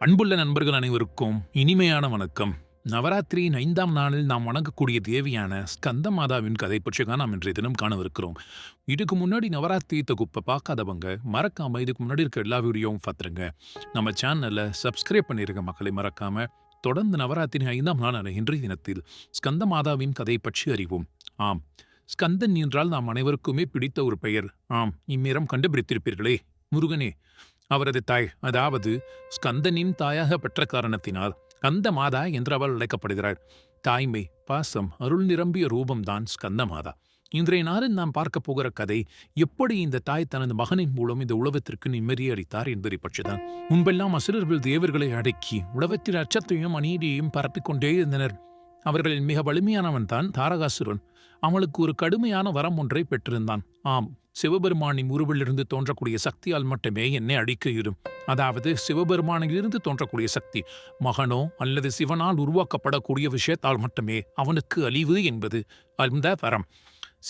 அன்புள்ள நண்பர்கள் அனைவருக்கும் இனிமையான வணக்கம். நவராத்திரியின் ஐந்தாம் நாளில் நாம் வணங்கக்கூடிய தேவியான ஸ்கந்த மாதாவின் கதை பற்றி தான் நாம் இன்றைய தினம் காணவிருக்கிறோம். இதுக்கு முன்னாடி நவராத்திரி தொகுப்பை பார்க்காதவங்க மறக்காம இதுக்கு முன்னாடி இருக்க எல்லா வீடியோவும் பார்த்துருங்க. நம்ம சேனல்ல சப்ஸ்கிரைப் பண்ணிருக்க மக்களை மறக்காம. தொடர்ந்து நவராத்திரி ஐந்தாம் நாளான இன்றைய தினத்தில் ஸ்கந்த மாதாவின் கதை பற்றி அறிவோம். ஆம் ஸ்கந்தன் என்றால் நாம் அனைவருக்குமே பிடித்த ஒரு பெயர். ஆம் இந்நேரம் கண்டுபிடித்திருப்பீர்களே முருகனே. அவரது தாய் அதாவது ஸ்கந்தனின் தாயாக பெற்ற காரணத்தினால் கந்த மாதா என்று அவள் அழைக்கப்படுகிறாள். தாய்மை பாசம் அருள் நிரம்பிய ரூபம்தான் ஸ்கந்த மாதா. இன்றைய நாளில் நாம் பார்க்க போகிற கதை எப்படி இந்த தாய் தனது மகனின் மூலம் இந்த உலகத்திற்கு நிம்மதியை அளித்தார் என்பதை பற்றிதான். முன்பெல்லாம் அசுரர்கள் தேவர்களை அடக்கி உலகத்தில் அச்சத்தையும் அநீதியையும் பரப்பிக் கொண்டே இருந்தனர். அவர்களில் மிக வலிமையானவன் தான் தாரகாசுரன். அவளுக்கு ஒரு கடுமையான வரம் ஒன்றை பெற்றிருந்தான். ஆம் சிவபெருமானின் உருவிலிருந்து தோன்றக்கூடிய சக்தியால் மட்டுமே என்னை அழிக்க இயலும் அதாவது சிவபெருமானிலிருந்து தோன்றக்கூடிய சக்தி மகனோ அல்லது சிவனால் உருவாக்கப்படக்கூடிய விஷயத்தால் மட்டுமே அவனுக்கு அழிவு என்பது அந்த வரம்.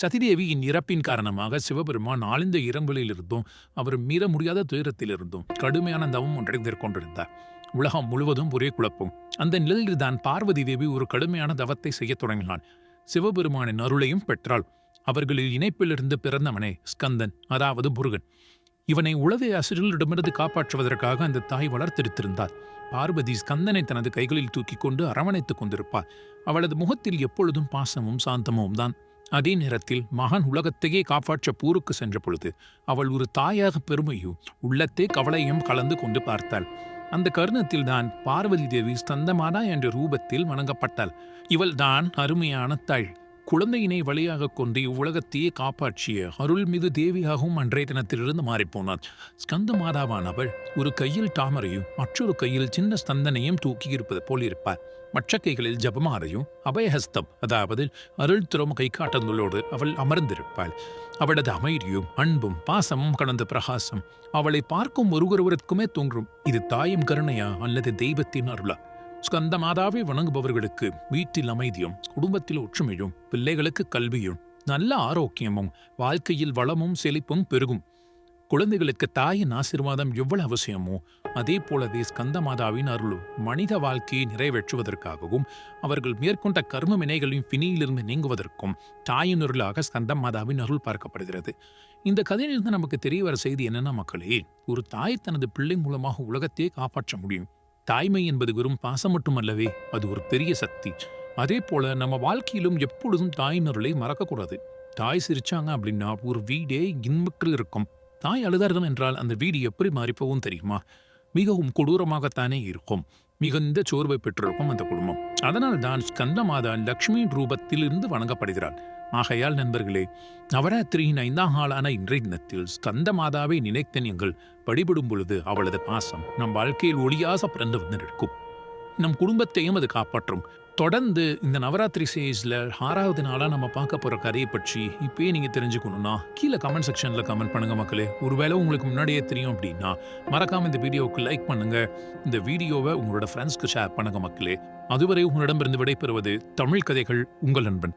சதிதேவியின் இறப்பின் காரணமாக சிவபெருமான் ஆழ்ந்த இரங்கலிலிருந்தும் அவர் மீற முடியாத துயரத்திலிருந்தும் கடுமையான தவம் ஒன்றை மேற்கொண்டிருந்தார் உலகம் முழுவதும் ஒரே குழப்பம். அந்த நிலையில்தான் பார்வதி தேவி ஒரு கடுமையான தவத்தை செய்யத் தொடங்கினான் சிவபெருமானின் அருளையும் பெற்றாள். அவர்களில் இணைப்பிலிருந்து பிறந்தவனே ஸ்கந்தன் அதாவது முருகன். இவனை உளவே அசுரர்களிடமிருந்து காப்பாற்றுவதற்காக அந்த தாய் வளர்த்தெடுத்திருந்தார் பார்வதி ஸ்கந்தனை தனது கைகளில் தூக்கி கொண்டு அரவணைத்துக் கொண்டிருப்பார் அவளது முகத்தில் எப்பொழுதும் பாசமும் சாந்தமும் தான். அதே நேரத்தில் மகன் உலகத்தையே காப்பாற்ற பூருக்கு சென்ற பொழுது அவள் ஒரு தாயாக பெருமையும் உள்ளத்தே கவலையும் கலந்து கொண்டு பார்த்தாள். அந்த கருணத்தில் தான் பார்வதி தேவி ஸ்தந்தமானா என்ற ரூபத்தில் வணங்கப்பட்டாள். இவள் தான் அருமையான தாய். குழந்தையினை வழியாக கொண்டு இவ்வுலகத்தையே காப்பாற்றிய அருள்மிகு தேவியாகவும் அன்றைய தினத்திலிருந்து மாறிப்போனாள். ஸ்கந்த மாதாவானவள் ஒரு கையில் தாமரையும் மற்றொரு கையில் சின்ன ஸ்தந்தனையும் தூக்கி இருப்பது போல் இருப்பார் மற்ற கைகளில் ஜபமாரையும் அபயஹஸ்தம் அதாவது அருள் துறம் கை அவள் அமர்ந்திருப்பாள். அவளது அமைதியும் அன்பும் பாசமும் கடந்த பிரகாசம் அவளை பார்க்கும் ஒருவருவருக்குமே தோன்றும். இது தாயும் கருணையா அல்லது தெய்வத்தின் அருளா? ஸ்கந்த மாதாவை வணங்குபவர்களுக்கு வீட்டில் அமைதியும் குடும்பத்தில் ஒற்றுமையும் பிள்ளைகளுக்கு கல்வியும் நல்ல ஆரோக்கியமும் வாழ்க்கையில் வளமும் செழிப்பும் பெருகும். குழந்தைகளுக்கு தாயின் ஆசிர்வாதம் எவ்வளவு அவசியமோ அதே போலவே ஸ்கந்த மாதாவின் அருளும் மனித வாழ்க்கையை நிறைவேற்றுவதற்காகவும் அவர்கள் மேற்கொண்ட கர்ம வினைகளின் பிணியிலிருந்து நீங்குவதற்கும் தாயின் அருளாக ஸ்கந்த மாதாவின் அருள் பார்க்கப்படுகிறது. இந்த கதையிலிருந்து நமக்கு தெரிய வர செய்தி என்னென்ன மக்களே ஒரு தாய் தனது பிள்ளை மூலமாக உலகத்தையே காப்பாற்ற முடியும். தாய்மை என்பது வெறும் பாசம் மட்டுமல்லவே அது ஒரு பெரிய சக்தி. அதே போல நம்ம வாழ்க்கையிலும் எப்பொழுதும் தாயின் மறக்கக்கூடாது. தாய் சிரிச்சாங்க அப்படின்னா ஒரு வீடே இன்பக்கில் இருக்கும். தாய் அழுதார்கள் என்றால் அந்த வீடு எப்படி மாறிப்போவும் தெரியுமா? மிகவும் கொடூரமாகத்தானே இருக்கும். மிகுந்த சோர்வை பெற்றிருக்கும் அந்த குடும்பம். அதனால் தான் ஸ்கந்த மாதா லக்ஷ்மியின் ரூபத்தில் இருந்து வணங்கப்படுகிறாள். ஆகையால் நண்பர்களே நவராத்திரியின் ஐந்தாம் நாளான இன்றைய தினத்தில் ஸ்கந்த மாதாவை நினைத்த நீங்கள் வழிபடும் பொழுது அவளது பாசம் நம் வாழ்க்கையில் ஒளியாக பிறந்து வந்து நிற்கும். நம் குடும்பத்தையும் அது காப்பாற்றும். தொடர்ந்து இந்த நவராத்திரி சேஜ்ல ஆறாவது நாளாக நம்ம பார்க்க போகிற கதையை பற்றி இப்பயே நீங்கள் தெரிஞ்சுக்கணும்னா கீழே கமெண்ட் செக்ஷனில் கமெண்ட் பண்ணுங்க மக்களே. ஒருவேளை உங்களுக்கு முன்னாடியே தெரியும் அப்படின்னா மறக்காம இந்த வீடியோவுக்கு லைக் பண்ணுங்க. இந்த வீடியோவை உங்களோட ஃப்ரெண்ட்ஸ்க்கு ஷேர் பண்ணுங்க மக்களே. அதுவரை உங்களிடமிருந்து விடைபெறுவது தமிழ் கதைகள் உங்கள் நண்பன்.